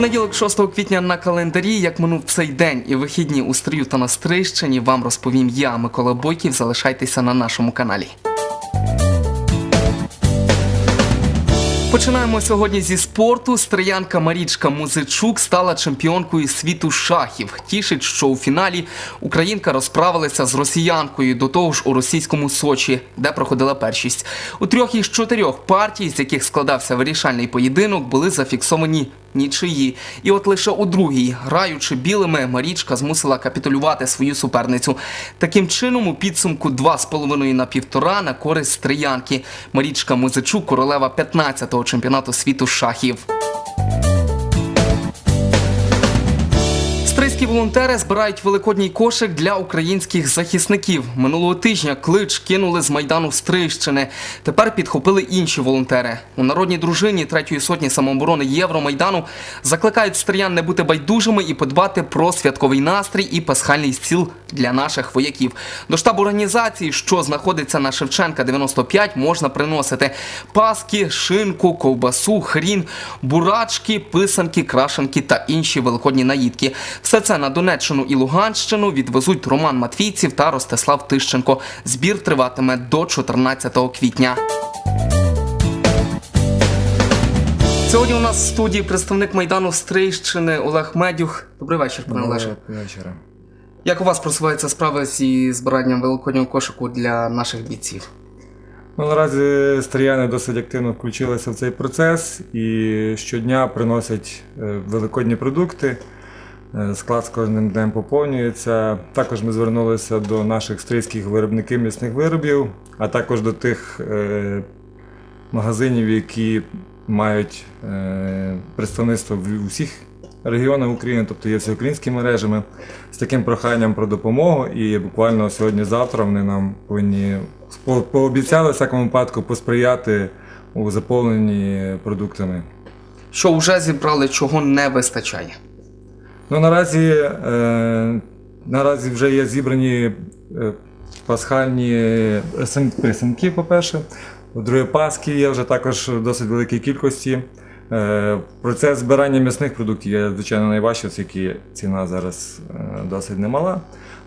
Понеділок, 6 квітня на календарі, як минув цей день і вихідні у Стрию та на Стрийщині, вам розповім я, Микола Бойків. Залишайтеся на нашому каналі. Починаємо сьогодні зі спорту. Стриянка Марічка Музичук стала чемпіонкою світу шахів. Тішить, що у фіналі українка розправилася з росіянкою до того ж у російському Сочі, де проходила першість. У трьох із чотирьох партій, з яких складався вирішальний поєдинок, були зафіксовані нічиї. І от лише у другій, граючи білими, Марічка змусила капітулювати свою суперницю. Таким чином, у підсумку 2,5 на півтора на користь Стриянки. Марічка Музичук, королева 15-го чемпіонату світу шахів. Стрийські волонтери збирають великодній кошик для українських захисників. Минулого тижня клич кинули з майдану Стрийщини. Тепер підхопили інші волонтери. У народній дружині третьої сотні самооборони Євромайдану закликають стриян не бути байдужими і подбати про святковий настрій і пасхальний стіл для наших вояків. До штабу організації, що знаходиться на Шевченка 95, можна приносити паски, шинку, ковбасу, хрін, бурачки, писанки, крашенки та інші великодні наїдки. Все це на Донеччину і Луганщину відвезуть Роман Матвійців та Ростислав Тищенко. Збір триватиме до 14 квітня. Сьогодні у нас в студії представник майдану Стрийщини Олег Медюх. Добрий вечір, пане Олеже. вечора. Як у вас просуваються справи зі збиранням великоднього кошику для наших бійців? Ну, наразі стріяни досить активно включилися в цей процес і щодня приносять е, великодні продукти. Е, Склад з кожним днем поповнюється. Також ми звернулися до наших стрийських виробників м'ясних виробів, а також до тих е, магазинів, які мають е, представництво в усіх регіонах України, тобто є всеукраїнські мережами, з таким проханням про допомогу. І буквально сьогодні-завтра вони нам повинні пообіцяли в всякому випадку посприяти у заповненні продуктами. Що вже зібрали, чого не вистачає? Ну, наразі, е, наразі вже є зібрані е, пасхальні писан- писанки, по-перше. Друге, паски є вже також в досить великій кількості. Е, процес збирання м'ясних продуктів є, звичайно, найважче, оскільки ціна зараз е, досить немала.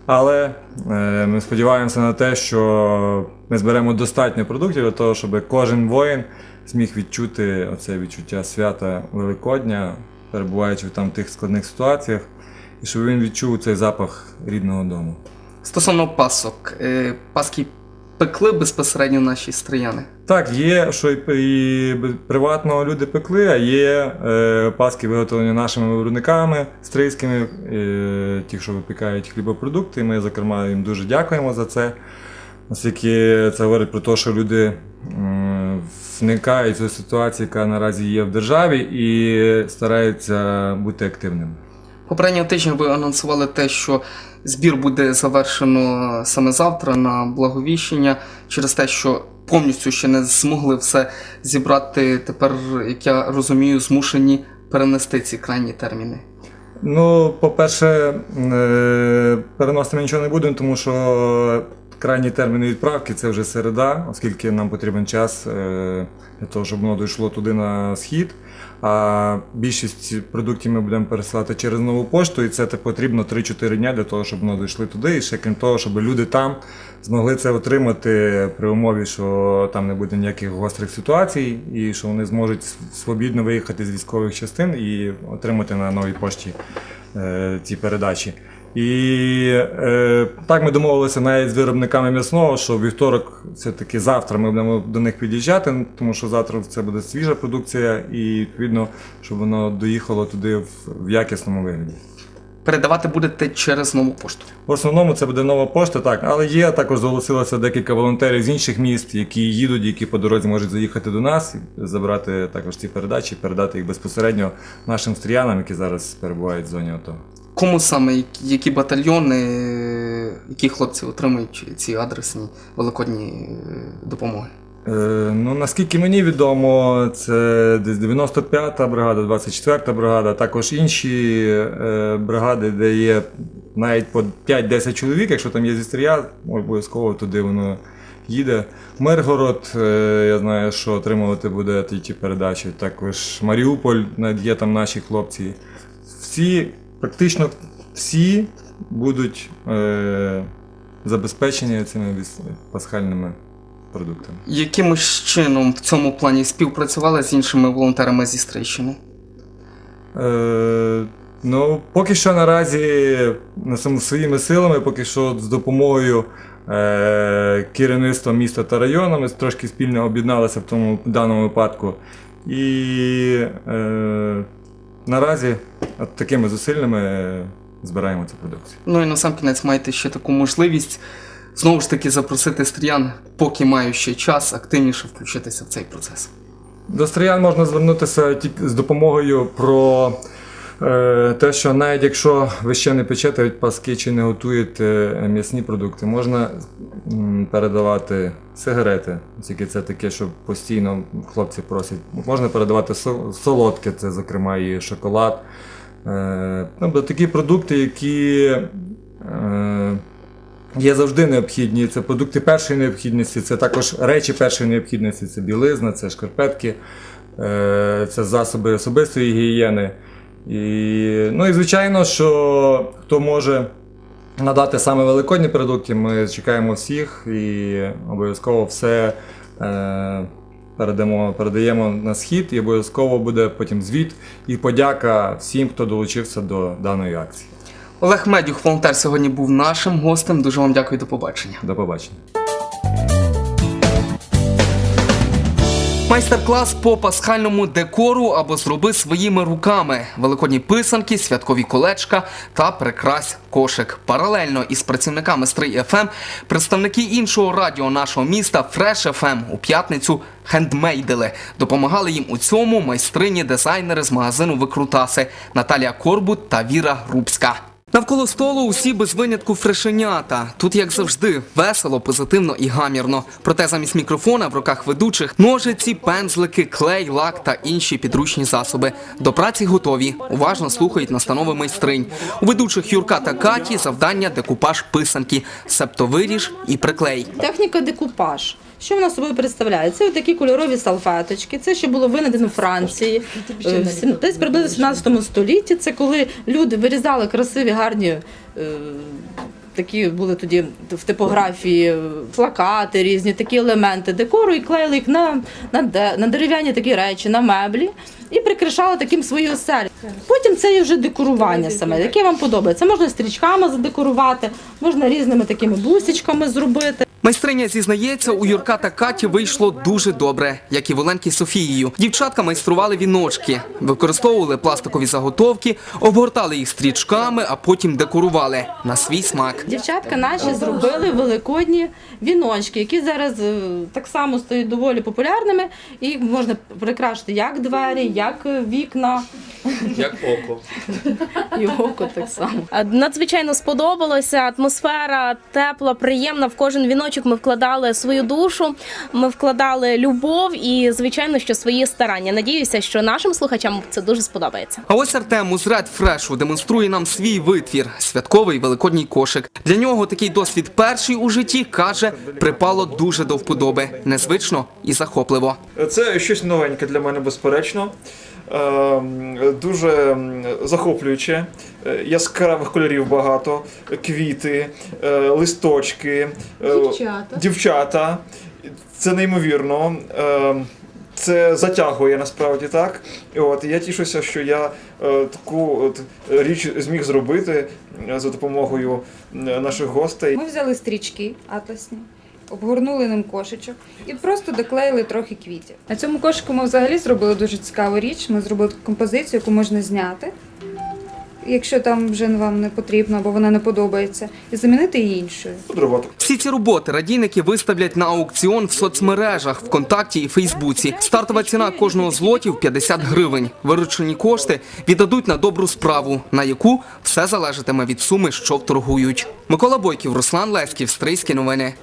Але е, ми сподіваємося на те, що ми зберемо достатньо продуктів для того, щоб кожен воїн зміг відчути оце відчуття свята Великодня, перебуваючи там в тих складних ситуаціях, і щоб він відчув цей запах рідного дому. Стосовно пасок, е, паски пекли безпосередньо наші стрияни. Так, є, що і, і приватно люди пекли, а є е, паски виготовлені нашими виробниками стрийськими, е, ті, що випікають хлібопродукти. Ми, зокрема, їм дуже дякуємо за це. Оскільки це говорить про те, що люди в цю ситуацію, яка наразі є в державі, і стараються бути активними. Попереднього тижня ви анонсували те, що збір буде завершено саме завтра на благовіщення, через те, що повністю ще не змогли все зібрати. Тепер, як я розумію, змушені перенести ці крайні терміни. Ну, по-перше, е, переносити ми нічого не будемо, тому що крайні терміни відправки це вже середа, оскільки нам потрібен час е, для того, щоб воно дійшло туди на схід. А більшість продуктів ми будемо пересилати через нову пошту, і це потрібно 3-4 дня для того, щоб воно дійшли туди. І ще крім того, щоб люди там змогли це отримати при умові, що там не буде ніяких гострих ситуацій, і що вони зможуть свобідно виїхати з військових частин і отримати на новій пошті е, ці передачі. І е, так ми домовилися навіть з виробниками м'ясного, що вівторок, все-таки завтра ми будемо до них під'їжджати, тому що завтра це буде свіжа продукція, і відповідно, щоб воно доїхало туди в, в якісному вигляді. Передавати будете через нову пошту. В основному це буде нова пошта, так, але є також зголосилося декілька волонтерів з інших міст, які їдуть, які по дорозі можуть заїхати до нас, і забрати також ці передачі, передати їх безпосередньо нашим стріянам, які зараз перебувають в зоні АТО. Кому саме, які- батальйони, які хлопці отримують ці адресні великодні е, допомоги? Е, ну, наскільки мені відомо, це десь 95-та бригада, 24-та бригада, також інші е, бригади, де є навіть по 5-10 чоловік, якщо там є зі стрія, обов'язково туди воно їде. Миргород, е, я знаю, що отримувати буде ті передачі. Також Маріуполь, є там наші хлопці. Всі, практично всі будуть е, забезпечені цими пасхальними продуктами. Якимось чином в цьому плані співпрацювали з іншими волонтерами зі Стрийщини? Е, ну, поки що наразі своїми силами, поки що з допомогою е, керівництва міста та району, ми трошки спільно об'єдналися в тому даному випадку. І е, наразі от такими зусиллями е, збираємо цю продукцію. Ну і на сам кінець маєте ще таку можливість знову ж таки запросити стріян, поки маю ще час, активніше включитися в цей процес. До стріян можна звернутися тільки з допомогою про те, що навіть якщо ви ще не печете паски чи не готуєте м'ясні продукти, можна передавати сигарети, оскільки це таке, що постійно хлопці просять. Можна передавати солодке, це зокрема і шоколад. Е, тобто такі продукти, які. Е, Є завжди необхідні. Це продукти першої необхідності, це також речі першої необхідності, це білизна, це шкарпетки, е, це засоби особистої гігієни. І, ну і звичайно, що хто може надати саме великодні продукти, ми чекаємо всіх і обов'язково все е, передамо, передаємо на схід, і обов'язково буде потім звіт і подяка всім, хто долучився до даної акції. Олег Медюх, волонтер, сьогодні був нашим гостем. Дуже вам дякую, до побачення. До побачення. Майстер-клас по пасхальному декору або зроби своїми руками. Великодні писанки, святкові колечка та прикрась кошик. Паралельно із працівниками Стрий ФМ представники іншого радіо нашого міста Fresh FM у п'ятницю хендмейдили. Допомагали їм у цьому майстрині дизайнери з магазину Викрутаси Наталія Корбут та Віра Грубська. Навколо столу усі без винятку фрешенята. Тут, як завжди, весело, позитивно і гамірно. Проте замість мікрофона в руках ведучих ножиці, пензлики, клей, лак та інші підручні засоби. До праці готові. Уважно слухають настанови майстринь. У ведучих Юрка та Каті завдання декупаж писанки, себто виріж і приклей. Техніка декупаж. Що вона собою представляє? Це такі кольорові салфеточки. Це ще було винайдено в Франції. Е, Десь приблизно в 17 столітті. Це коли люди вирізали красиві, гарні. е, Такі були тоді в типографії плакати, різні такі елементи декору, і клеїли їх на, на, на дерев'яні такі речі, на меблі і прикрашали таким свої оселі. Потім це є вже декорування саме, яке вам подобається. Можна стрічками задекорувати, можна різними такими бусічками зробити. Майстриня зізнається, у Юрка та Каті вийшло дуже добре, як і в Оленки з Софією. Дівчатка майстрували віночки, використовували пластикові заготовки, обгортали їх стрічками, а потім декорували на свій смак. Дівчатка наші зробили великодні віночки, які зараз е, так само стають доволі популярними. І можна прикрашити як двері, як е, вікна, Як око. і око так само. Надзвичайно сподобалося. Атмосфера тепла, приємна. В кожен віночок ми вкладали свою душу, ми вкладали любов і, звичайно, що свої старання. Надіюся, що нашим слухачам це дуже сподобається. А ось Артем із Red Fresh демонструє нам свій витвір святковий великодній кошик. Для нього такий досвід перший у житті каже, припало дуже до вподоби, незвично і захопливо. Це щось новеньке для мене, безперечно. Ем, Дуже захоплююче, Е, яскравих кольорів багато, квіти, е, листочки, е, Дівчата. дівчата. Це неймовірно. Ем, Це затягує насправді так. І От і я тішуся, що я е, таку от річ зміг зробити за допомогою наших гостей. Ми взяли стрічки атласні, обгорнули ним кошечок і просто доклеїли трохи квітів. На цьому кошику ми взагалі зробили дуже цікаву річ. Ми зробили композицію, яку можна зняти, якщо там вже вам не потрібно або вона не подобається, і замінити її іншою. Подарувати. Всі ці роботи радійники виставлять на аукціон в соцмережах ВКонтакті і Фейсбуці. Стартова ціна кожного з лотів 50 гривень. Виручені кошти віддадуть на добру справу, на яку все залежатиме від суми, що вторгують. Микола Бойків, Руслан Леськів, Стрийські новини.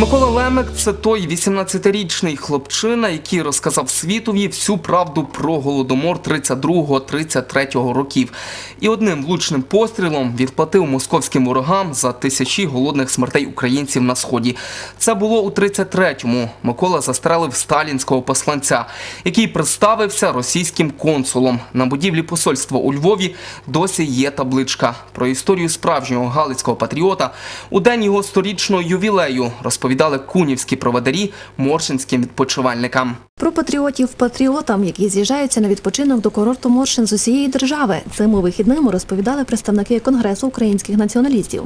Микола Лемик це той 18-річний хлопчина, який розказав світові всю правду про голодомор 32-33 років. І одним влучним пострілом відплатив московським ворогам за тисячі голодних смертей українців на сході. Це було у 33-му. Микола застрелив сталінського посланця, який представився російським консулом. На будівлі посольства у Львові досі є табличка про історію справжнього галицького патріота. У день його сторічного ювілею розповідали кунівські проводарі моршинським відпочивальникам. Про патріотів патріотам, які з'їжджаються на відпочинок до курорту Моршин з усієї держави. Цими вихідними розповідали представники Конгресу українських націоналістів.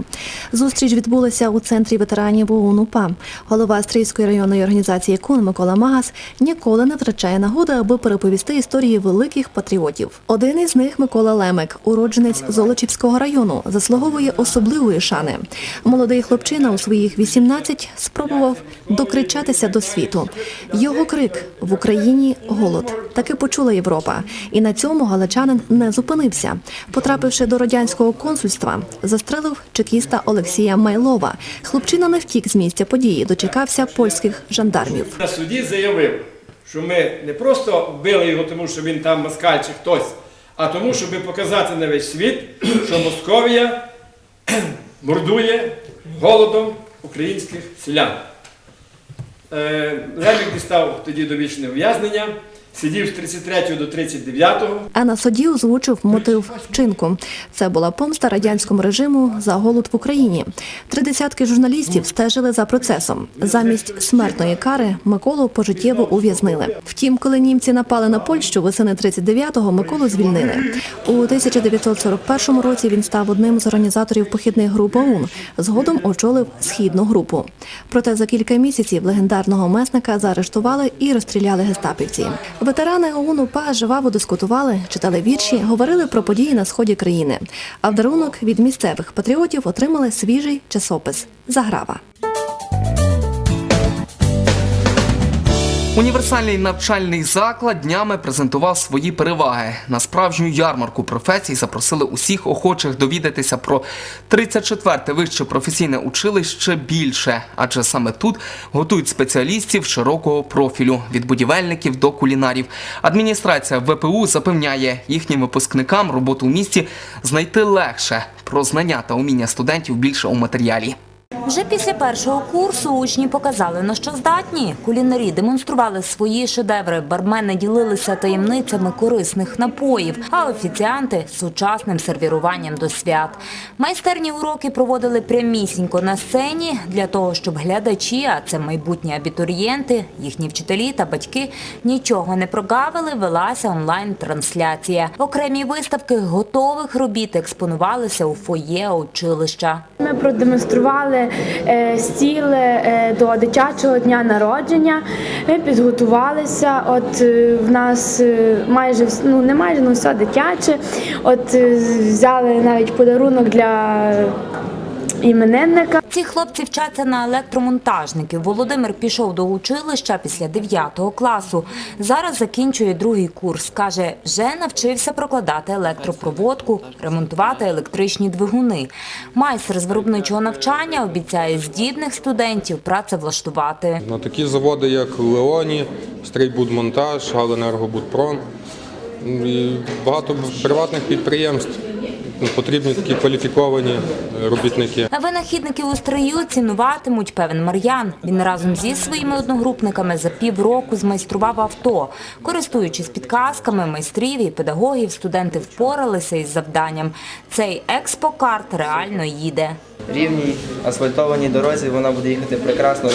Зустріч відбулася у центрі ветеранів ОУН УПА. Голова Стрийської районної організації КУН Микола Магас ніколи не втрачає нагоди, аби переповісти історії великих патріотів. Один із них Микола Лемик, уродженець Золочівського району, заслуговує особливої шани. Молодий хлопчина у своїх 18 спробував докричатися до світу. Його крик в Україні голод. Таки почула Європа. І на цьому галичанин не зупинився. Потрапивши до радянського консульства, застрелив чекіста Олексія Майлова. Хлопчина не втік з місця події, дочекався польських жандармів. на суді заявив, що ми не просто вбили його, тому що він там москаль чи хтось, а тому, щоб показати на весь світ, що Московія мордує голодом українських селян. Е, Лемік дістав тоді довічне ув'язнення, сидів з 33 до 39. А на суді озвучив мотив вчинку. Це була помста радянському режиму за голод в Україні. Три десятки журналістів стежили за процесом. Замість смертної кари Миколу пожиттєво ув'язнили. Втім, коли німці напали на Польщу весени 39-го, Миколу звільнили. У 1941 році він став одним з організаторів похідних груп ОУН. Згодом очолив східну групу. Проте за кілька місяців легендарного месника заарештували і розстріляли гестапівці. Ветерани ОУН УПА живаво дискутували, читали вірші, говорили про події на сході країни. А в дарунок від місцевих патріотів отримали свіжий часопис Заграва. Універсальний навчальний заклад днями презентував свої переваги. На справжню ярмарку професій запросили усіх охочих довідатися про 34-те вище професійне училище більше, адже саме тут готують спеціалістів широкого профілю від будівельників до кулінарів. Адміністрація ВПУ запевняє, їхнім випускникам роботу в місті знайти легше. Про знання та уміння студентів більше у матеріалі. Вже після першого курсу учні показали, на що здатні. Кулінарі демонстрували свої шедеври, бармени ділилися таємницями корисних напоїв, а офіціанти – сучасним сервіруванням до свят. Майстерні уроки проводили прямісінько на сцені для того, щоб глядачі, а це майбутні абітурієнти, їхні вчителі та батьки нічого не прогавили, велася онлайн-трансляція. Окремі виставки готових робіт експонувалися у фоє училища. Ми продемонстрували стіл е, до дитячого дня народження. Ми підготувалися. От е, в нас е, майже ну не майже ну все дитяче. От е, взяли навіть подарунок для іменинника. Ці хлопці вчаться на електромонтажників. Володимир пішов до училища після 9 класу. Зараз закінчує другий курс. Каже, вже навчився прокладати електропроводку, ремонтувати електричні двигуни. Майстер з виробничого навчання обіцяє здібних студентів працевлаштувати. На такі заводи, як Леоні, Стрейбудмонтаж, Галенергобудпром багато приватних підприємств. Потрібні такі кваліфіковані робітники. Винахідників у стрию цінуватимуть певен Мар'ян. Він разом зі своїми одногрупниками за півроку змайстрував авто. Користуючись підказками майстрів і педагогів, студенти впоралися із завданням. Цей експокарт реально їде. рівній асфальтованій дорозі вона буде їхати прекрасно,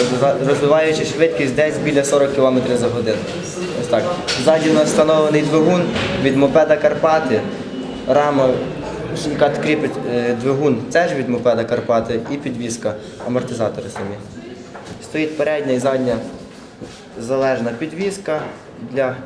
розвиваючи швидкість десь біля 40 км за годину. Ось так. Ззаді у нас встановлений двигун від мопеда Карпати, рама, яка кріпить е, двигун, теж від мопеда Карпати і підвізка, амортизатори самі. Стоїть передня і задня залежна підвізка для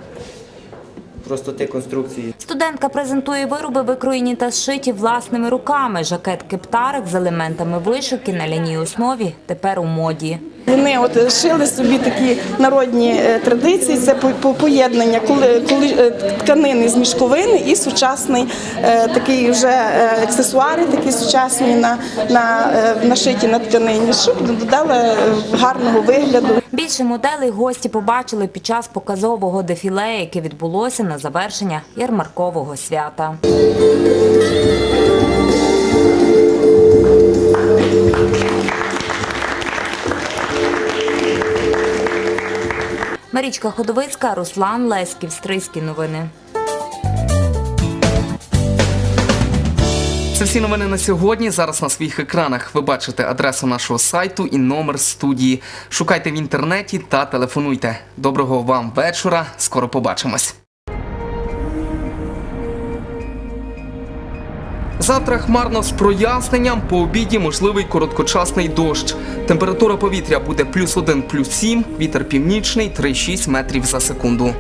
простоти конструкції. Студентка презентує вироби, викроєні та зшиті власними руками. Жакет кептарик з елементами вишивки на ляній основі тепер у моді. Вони от шили собі такі народні е, традиції. Це по- по- поєднання, е, тканини з мішковини і сучасний е, такий вже аксесуари, такі сучасні на, на нашиті на тканині, щоб додали гарного вигляду. Більше моделей гості побачили під час показового дефіле, яке відбулося на завершення ярмаркового свята. Марічка Ходовицька, Руслан Леськів, Стрийські новини. Це всі новини на сьогодні. Зараз на своїх екранах ви бачите адресу нашого сайту і номер студії. Шукайте в інтернеті та телефонуйте. Доброго вам вечора. Скоро побачимось. Завтра хмарно з проясненням, по обіді можливий короткочасний дощ. Температура повітря буде плюс 1, плюс 7, вітер північний 3,6 метрів за секунду.